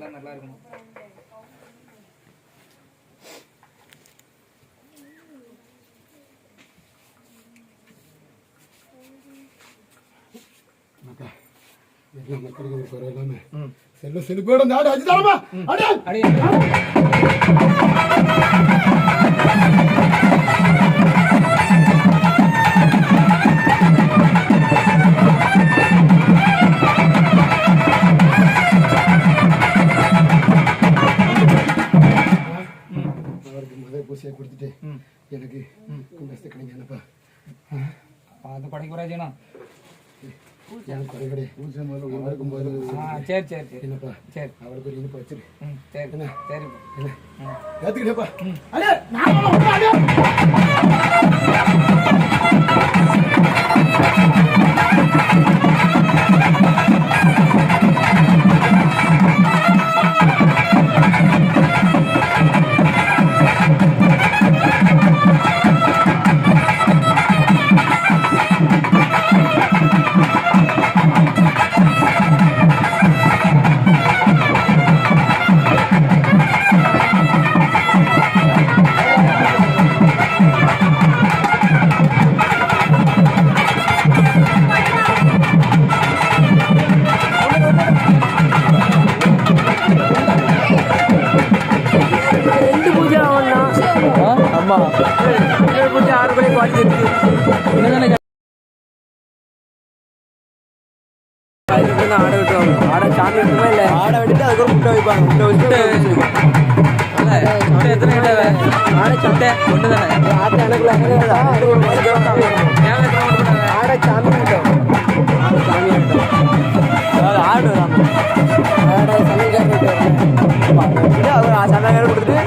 எல்லாம் நல்லா இருக்கணும் எல்லாம் மக்களுக்கு ஒரு குறை இல்லாம செல்வ செழிப்போட இந்த ஆடு அடிச்சு தரமா அடி எனக்கு குண்டஸ்து கிடைக்கலப்பா அது படைக்கு கூட செய்யணும் எனக்கு குறை கிடையாது பூசை முதல்ல முதல்ல ஆ சரி சரி சரி என்னப்பா சரி அவருக்கு ஒரு இனிப்பு வச்சிரு ம் சரி சரி என்ன ஏத்துக்கிட்டப்பா அடே நான் ஏழு ஆறு மணிக்கு வாங்கிட்டு ஆடை விட்டுருவாங்க ஆடை சாமி இல்லை ஆடை விட்டுட்டு முட்டை வைப்பாங்க முட்டை வச்சுட்டு எத்தனை கிட்ட ஆடை ஒன்று தானே எனக்குள்ள ஆடை சாமி ஆடு சாமி அதாவது ஆடு ஆடை அவர் சமையல் கொடுத்துட்டு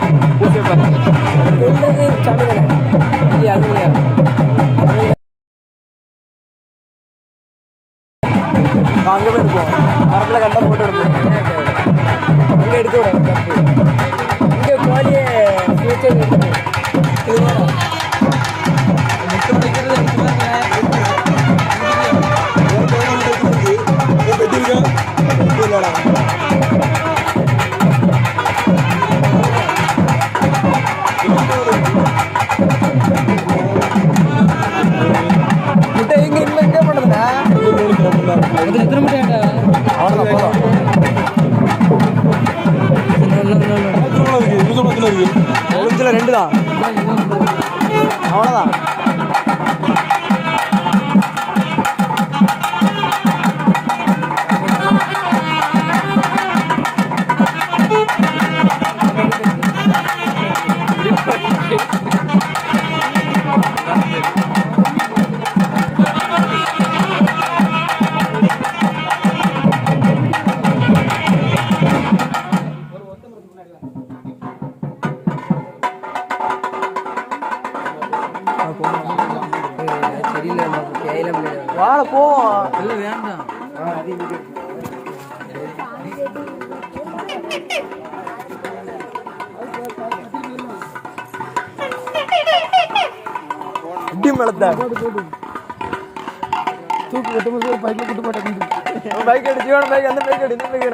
அங்கே போய் இருப்போம் மரத்தில் கரெக்டாக போட்டு எடுப்போம் அங்கே எடுத்து விட. இங்கே கோழியை ஃபியூச்சர் எடுத்து இடி மலத்த தூக்கு கட்டும்போது பைக்கில் கூட்டு போட்டேன் பைக் அடிச்சு ஜீவன பைக் அந்த பைக் அடி இந்த பைக்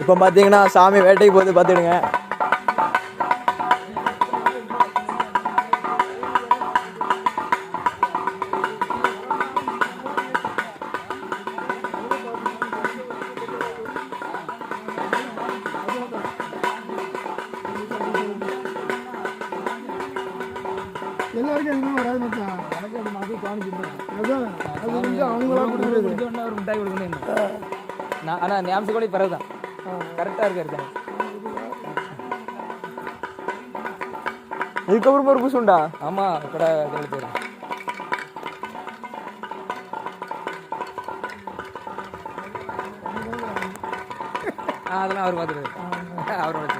இப்போ பார்த்தீங்கன்னா சாமி வேட்டைக்கு போகுது பார்த்துடுங்க ஞாபகம் கூட பிறகு தான் கரெக்டாக இருக்காரு தானே இதுக்கப்புறம் ஒரு புஷ் உண்டா? ஆமாம் கடை கடை பேர் ஆ அதெல்லாம் அவர் பார்த்துருவாரு அவரோட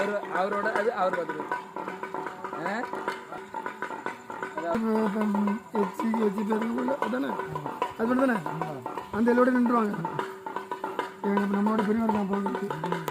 அவர் அவரோட அது அவர் பார்த்துருவாரு அது மட்டும் தானே அந்த எல்லோட நின்றுவாங்க நம்மளோட பெரியவர் தான் போகிறது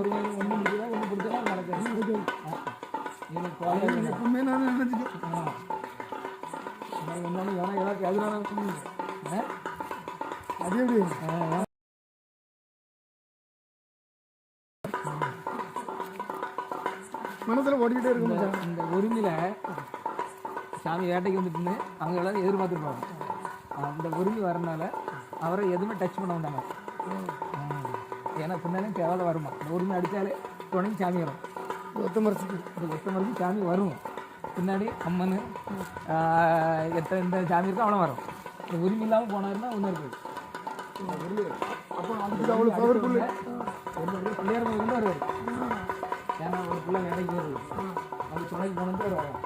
ஒரு பிடிக்கல ஒன்றும் பிடிச்சா நடக்காது. எனக்கு எப்பவுமே நான் நினைச்சிட்டேன் என்னன்னு ஏன்னா ஏதாவது எதுனாலும் அது எப்படி? மனசுல ஓடிக்கிட்டே இருக்கும். இந்த உரிமையில் சாமி வேட்டைக்கு வந்துட்டுன்னு அவங்க எல்லாரும் எதிர்பார்த்துருப்பாங்க அந்த உரிமை வரனால அவரை எதுவுமே டச் பண்ண மாட்டாங்க. ஏன்னா பின்னாலே தேவை வருமா? உரிமை அடித்தாலே துணைக்கு சாமி வரும். ஒத்த மரத்துக்கு இந்த ஒத்த மருந்து சாமி வரும். பின்னாடி அம்மன் எத்தனை இந்த சாமி இருக்கோ அவ்வளோ வரும். இந்த உரிமை இல்லாமல் போனாருன்னா ஒன்றும் இருக்குது அப்போ அதுக்கு அவ்வளோ பவர்ஃபுல்லு ஒரு பிள்ளையார் கொண்டு வருவார் ஏன்னா ஒரு பிள்ளை வேலைக்கு வருது. அது துணைக்கு போனது வருவாங்க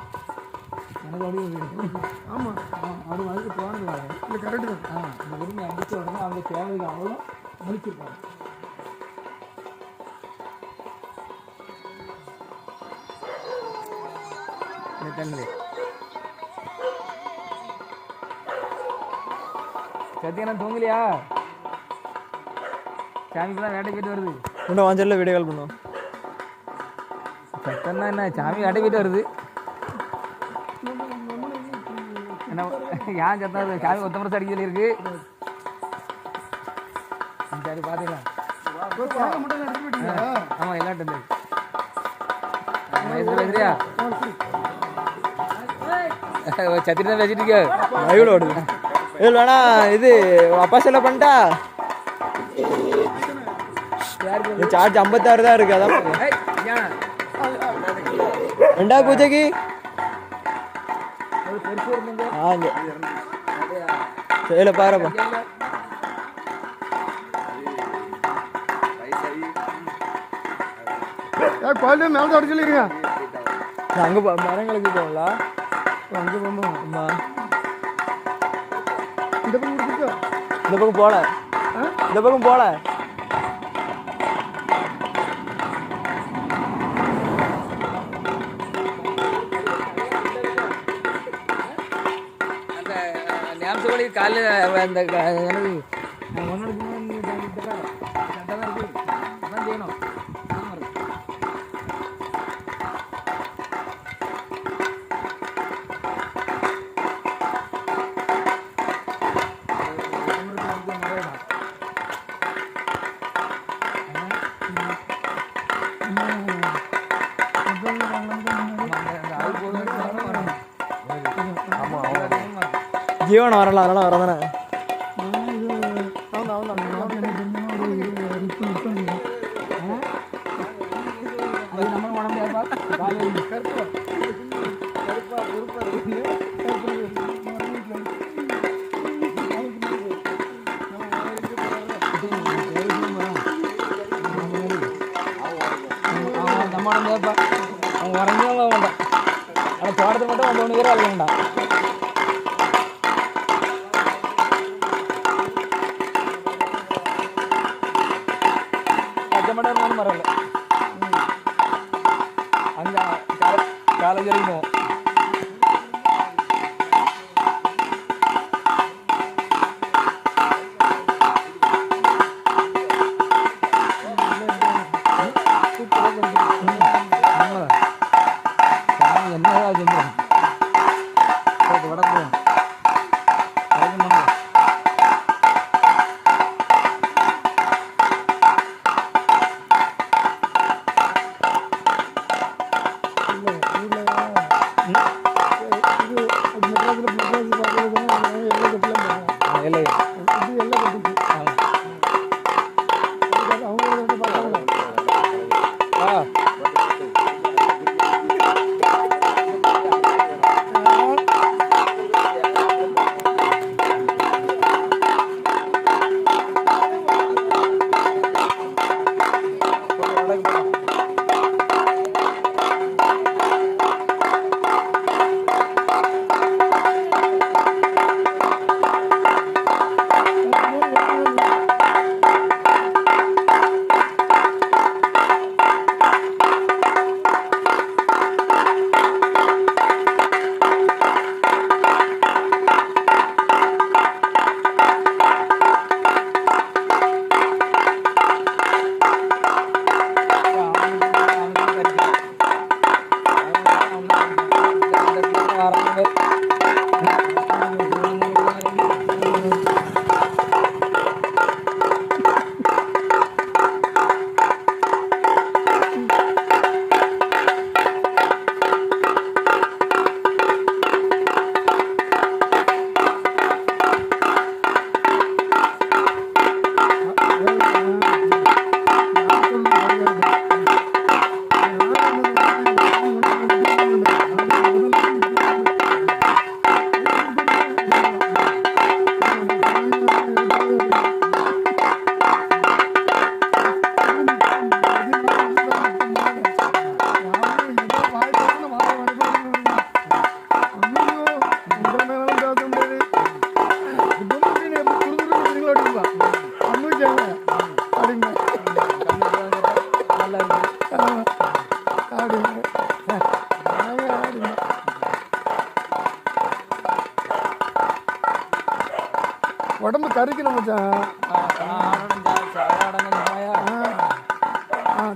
எனக்கு அப்படியே ஒரு ஆமாம் அது வந்து போனது வர இல்லை கரெக்டு தான். ஆ இந்த உரிமை அடித்த உடனே அவங்க தேவைக்கு அவ்வளோ முடிச்சிருப்பாங்க தண்ணி சத்தியனா தூங்கலையா? சாமிக்கு தான் வேட்டை போயிட்டு வருது. இன்னும் வாஞ்சல்ல வீடியோ கால் பண்ணுவோம். சத்தம்னா என்ன? சாமி வேட்டை போயிட்டு வருது. என்ன ஏன் சத்தம் சாமி ஒத்த முறை அடிக்க இருக்கு சரி பார்த்துக்கலாம் ஆமாம் எல்லாட்டும் இருக்கு. வயசுல பேசுறியா சத்திரி தான் பேசிட்டு இருக்க லைவ்ல ஓடுது வேணா இது உன் அப்பா செல்ல பண்ணிட்டா? சார்ஜ் ஐம்பத்தாறு தான் இருக்கு அதான்? ரெண்டா பூஜைக்கு? ஒரு பெருசு இருந்தீங்க ஆ இங்க. செயல பாருப்பா. அங்க போ- மரங்களுக்கு போகல அங்கே போகும்போது அம்மா இந்த பக்கம் கொடுத்துட்டோ இந்த பக்கம் போல இந்த பக்கம் போல காலையில் அந்த ஜீவன் வரல அதனால வரதானே அது நம்ம பண்ண அவங்க வேண்டாம் ஆனால் தோட்டத்தை மட்டும் வந்து ஒன்று பேர் வேண்டாம்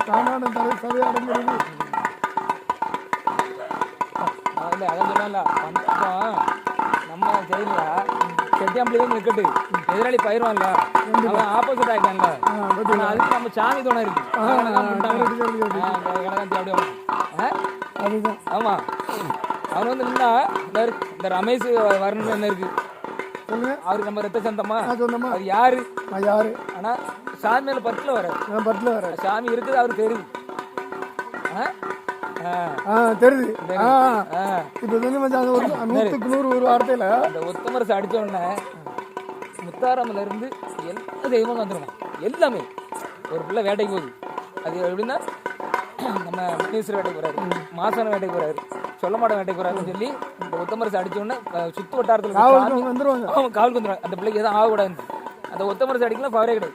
தானாடம் தலை சதை இல்லை அதான் நம்ம செய்யல செட்டியாம்பளி நிக்கட்டு எதிராளி பயிருவான்ல அவன் ஆப்போசிட் ஆயிட்டான்ல அதுக்கு நம்ம சாமி துணை இருக்கு ஆ, அதுதான் ஆமா அவன் வந்து நின்னா இந்த ரமேஷ் வரணும் என்ன இருக்கு அவருக்கு நம்ம ரத்த சந்தமா சொந்தமா அது யாரு? நான் யாரு? ஆனா சாமி மேல பட்டுல வர நான் வரேன் சாமி இருக்குது அவருக்கு ஆ? தெரியுது. இப்போ மச்சான் ஒரு நூற்றுக்கு நூறு ஒரு வார்த்தையில். அந்த ஒத்தமரசு அடிச்ச உடனே முத்தாரம்ல இருந்து எல்லா தெய்வமும் வந்துடும் எல்லாமே. ஒரு பிள்ளை வேட்டைக்கு போகுது. அது எப்படின்னா நம்ம மினிஸ்டர் வேட்டைக்கு போறாரு. மாசான வேட்டைக்கு போறாரு. சொல்ல மாட்டேன் வேட்டைக்கு போறாருன்னு சொல்லி இந்த ஒத்தமரசு அடிச்ச உடனே அஹ், சுத்து வட்டாரத்தில் காவலுக்கு வந்துருவாங்க. அவன் காவலுக்கு வந்துடுவாங்க அந்த பிள்ளைக்கு எதுவும் ஆகக்கூடாது அந்த ஒத்தமரசு அடிக்கலாம் பவரே கிடையாது.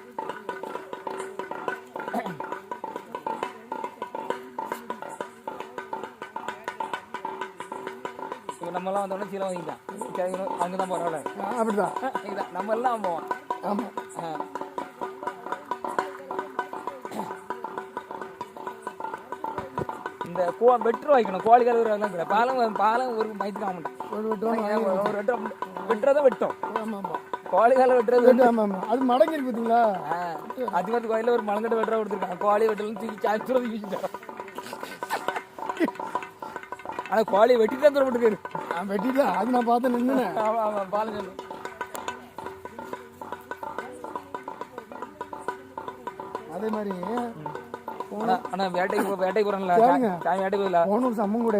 இப்போ நம்மலாம் வந்தோடனே சீலை வாங்கிட்டான் சரி அங்கே தான் போகிறோம் அப்படிதான். நம்ம எல்லாம் போவான் ஆமாம் ஆ. இந்த கோ வெட்டு வைக்கணும். கோழி கழுவுறதெல்லாம் கிடையாது பாலம் பாலம் ஒரு மயத்துக்கு ஆக மாட்டோம் ஒரு விட்டுருவாங்க ஒரு வெட்டம் வெட்டுறதை வெட்டும். ஆமாம். ஆமாம் கோழி காலை வெட்டுறது ஆமாம் ஆமாம் அது மடங்கி இருக்கு பார்த்தீங்களா அதிமத்து கோயிலில் ஒரு மலங்கட்டு வெட்டுற கொடுத்துருக்காங்க. கோழி வெட்டலாம் தூக்கி சாச்சுறது வீசிட்டாங்க ஆனால் கோழியை வெட்டிட்டு தான் தூரம் போட்டு நான் வெட்டிட்டேன் அது நான் பார்த்து நின்றுனேன் ஆமாம் ஆமாம் பாலம் சொல்லு அதே மாதிரி ஆனா வேட்டைக்கு வேட்டைக்கு போறேன்ல. சாமி வேட்டைக்கு போயில போன ஒரு சம்மம் கூட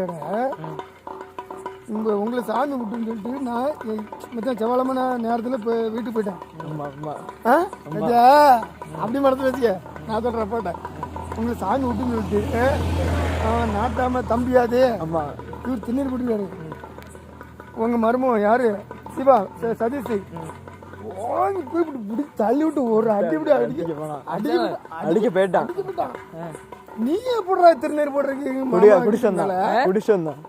உங்க உங்களை சாமி விட்டுன்னு சொல்லிட்டு நான் மச்சான் செவ்வாழமான நேரத்தில் இப்போ வீட்டுக்கு போயிட்டேன். மச்சா, அப்படி மறந்து வச்சுக்க. நான் சொல்கிறேன் போட்டேன் உங்களை சாமி விட்டுன்னு சொல்லிட்டு நாட்டாம தம்பியாது. ஆமா இவர் திண்ணீர் போட்டுருக்காரு உங்க மருமகன் யாரு? சிவா சதீஷ். வாங்கி போய் இப்படி இப்படி தள்ளி விட்டு ஒரு அடி இப்படி அடிக்க. போனா அடிக்க அடிக்க போயிட்டான். நீ எப்படிடா திருநீர் போடுறீங்க கிட்ட வந்தான்.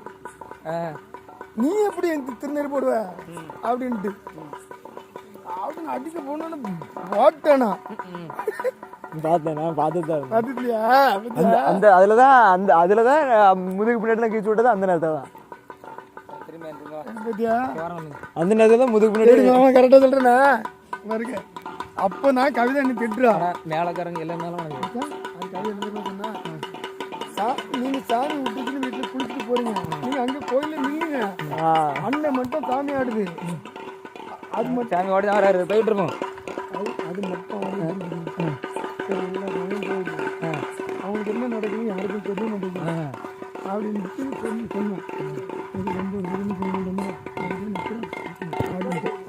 நீ எப்படி எனக்கு திருநீர் போடுவ? அப்படின்ட்டு. அப்படின்னு அடிக்க போனோன்னு போட்டேனா? பார்த்தேன் நான் பார்த்துட்டு தான் இருந்தேன். பார்த்துட்டியா? அந்த அதுல தான் அந்த அதுல தான் முதுகு பின்னாடி கீச்சு விட்டது அந்த நேரத்தில் தான் வந்து. அந்த நேரத்தில் தான் முதுகு மாமா கரெக்டாக சொல்கிறேண்ணா வருங்க அப்போ நான் கவிதை என்ன திட்டுறா. மேலக்காரங்க எல்லா மேலும் உனக்கு அது கவிதை என்ன தெரியுமா சொன்னா? சா- நீங்க சாமி விட்டுட்டு வீட்டுல குளிச்சுட்டு போறீங்க. நீங்க அங்க கோயில்ல நில்லுங்க. அண்ணன் மட்டும் சாமி ஆடுது. அது மட்டும் சாமி தான் வராரு. போயிட்டு இருக்கோம் அது மட்டும் ஆடுது. அவங்களுக்கு என்ன நடக்குது யாருக்கும் தெரிய மாட்டேங்குது. அப்படின்ட்டு சொல்லி ரொம்ப விரும்பி சொல்லிடுமா அப்படின்னு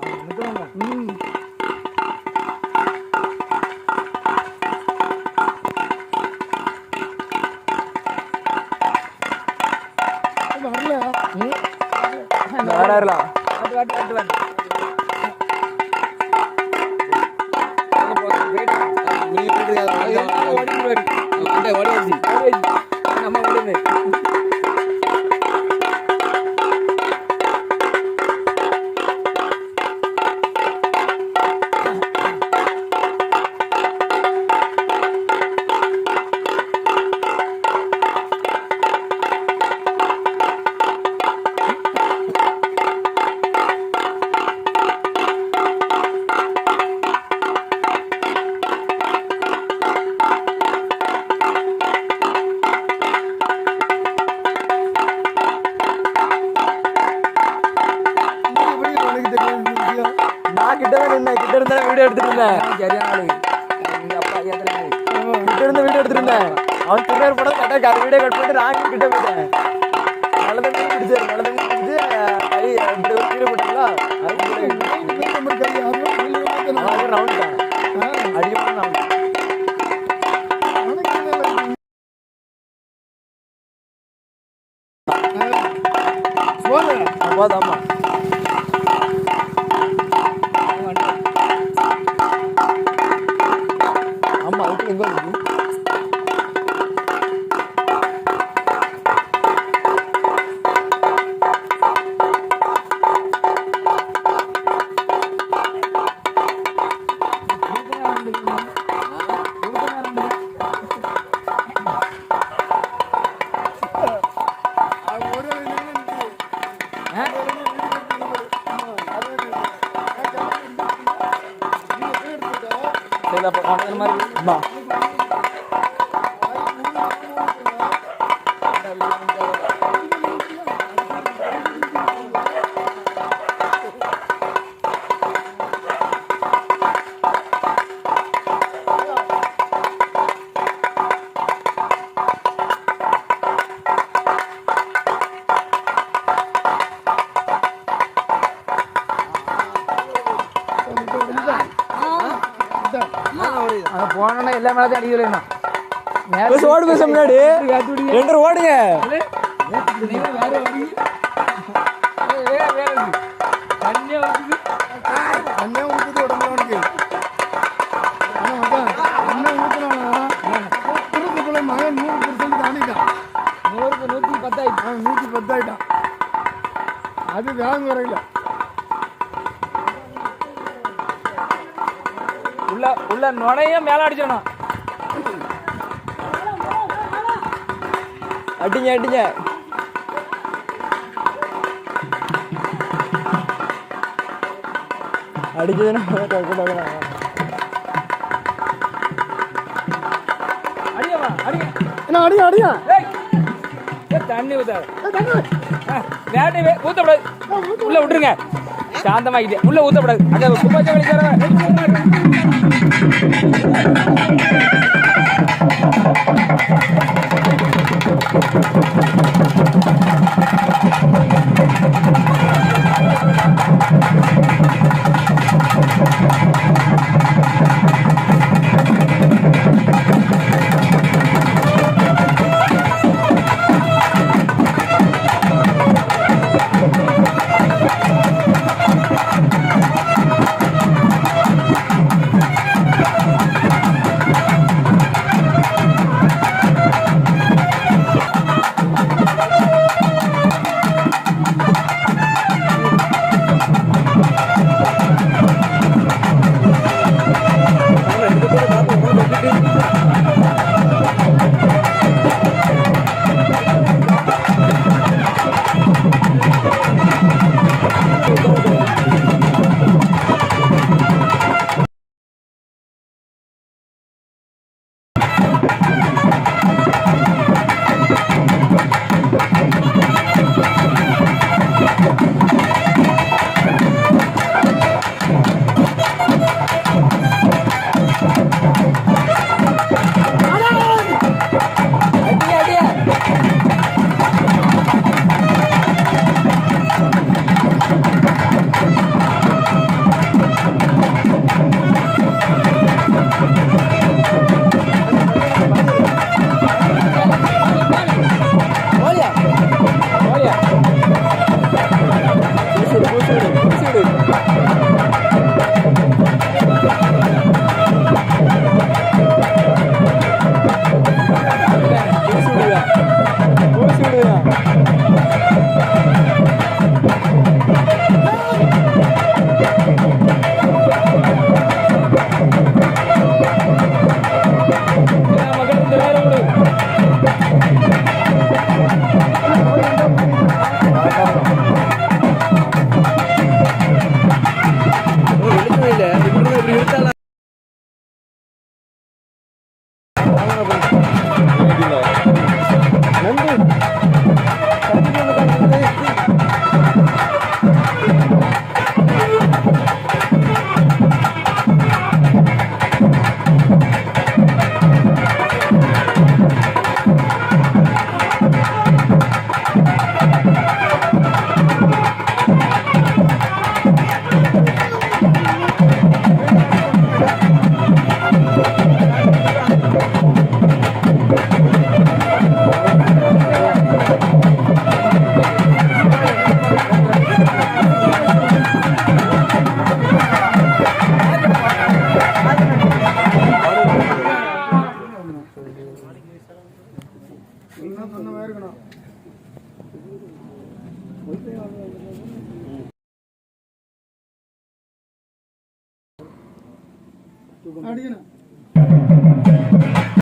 சரியான இருந்து வீடியோ எடுத்துட்டு இருந்தேன் அவன் திருநேர் படம் கரெக்டாக வீடியோ கட் பண்ணிட்டு நான் கிட்ட போயிட்டேன் நல்ல தண்ணி பிடிச்சாரு நல்ல தண்ணி பிடிச்சி கை இப்படி ஒரு கீழே போட்டீங்களா. ரவுண்ட் தான் அதிகமாக ரவுண்ட். போதாமா மகன் நூறு பெர்சன்ட் தாண்டிட்டான் நூறுக்கு நூற்றி பத்தாயிடுச்சு அவன் நூற்றி பத்தாயிட்டான் அது வேகம் வரையில உள்ள உள்ள நுழைய மேலே அடிச்சணும் அடிங்க அடிங்க. அடிச்சதுன்னா அடிங்க என்ன ஏய் ஏய், தண்ணி ஊத்தாது. வேட்டை வே ஊத்தக்கூடாது. உள்ள விட்டுருங்க. சாந்தமாக்கிட்டே உள்ள ஊத்தக்கூடாது. அங்க குப்பாச்சா வலிக்காரவன் Thank.